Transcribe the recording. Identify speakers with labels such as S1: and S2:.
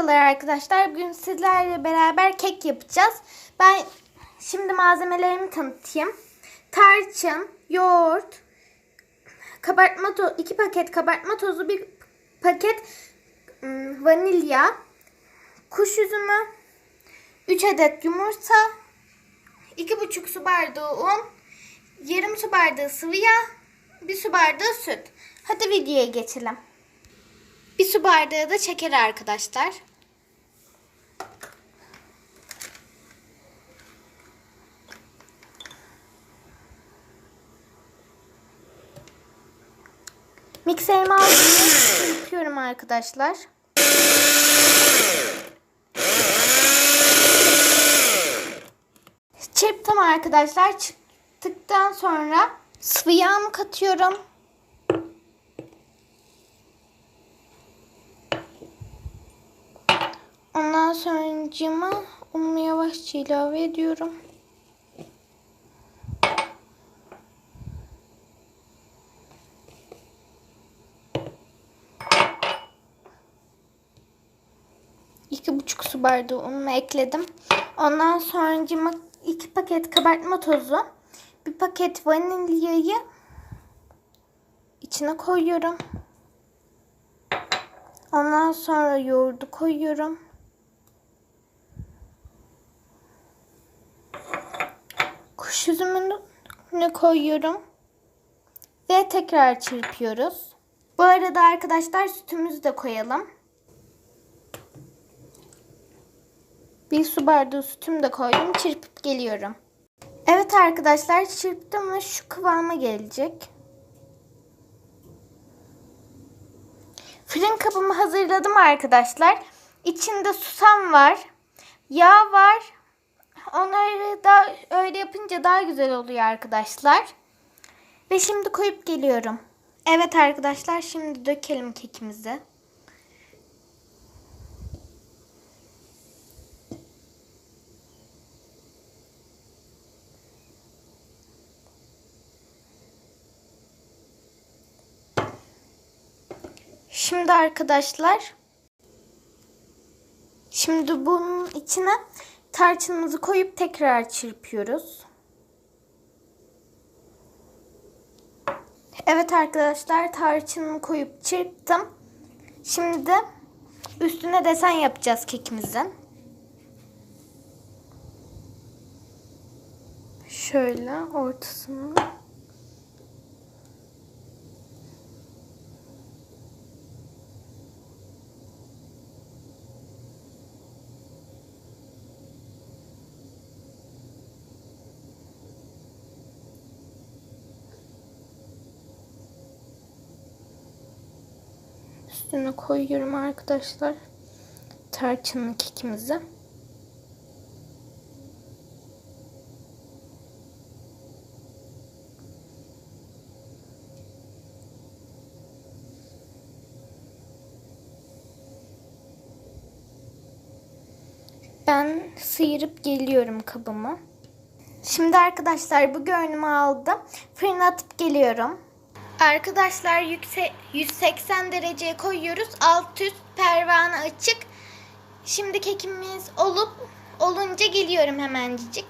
S1: Merhabalar arkadaşlar. Bugün sizlerle beraber kek yapacağız. Ben şimdi malzemelerimi tanıtayım. Tarçın, yoğurt, kabartma tozu, 2 paket kabartma tozu, bir paket vanilya, kuş üzümü, 3 adet yumurta, 2,5 su bardağı un, yarım su bardağı sıvı yağ, 1 su bardağı süt. Hadi videoya geçelim. Bir su bardağı da şeker arkadaşlar. Mikserimi aldım. Yapıyorum arkadaşlar. Çırptım arkadaşlar. Çıktıktan sonra sıvı yağımı katıyorum. Ondan sonra unumu yavaşça ilave ediyorum. İki buçuk su bardağı unumu ekledim. Ondan sonra iki paket kabartma tozu, bir paket vanilyayı içine koyuyorum. Ondan sonra yoğurdu koyuyorum. Kuş üzümünü koyuyorum. Ve tekrar çırpıyoruz. Bu arada arkadaşlar sütümüzü de koyalım. Bir su bardağı sütümü de koydum. Çırpıp geliyorum. Evet arkadaşlar çırptım ve şu kıvama gelecek. Fırın kabımı hazırladım arkadaşlar. İçinde susam var. Yağ var. Onları da öyle yapınca daha güzel oluyor arkadaşlar. Ve şimdi koyup geliyorum. Evet arkadaşlar şimdi dökelim kekimizi. Şimdi arkadaşlar şimdi bunun içine tarçınımızı koyup tekrar çırpıyoruz. Evet arkadaşlar tarçınımı koyup çırptım. Şimdi üstüne desen yapacağız kekimizin. Şöyle ortasını üstüne koyuyorum arkadaşlar. Tarçınlı kekimizi. Ben sıyırıp geliyorum kabımı. Şimdi arkadaşlar bu görünümü aldım. Fırına atıp geliyorum. Arkadaşlar yükse 180 dereceye koyuyoruz. Alt üst pervane açık. Şimdi kekimiz olup olunca geliyorum hemencik.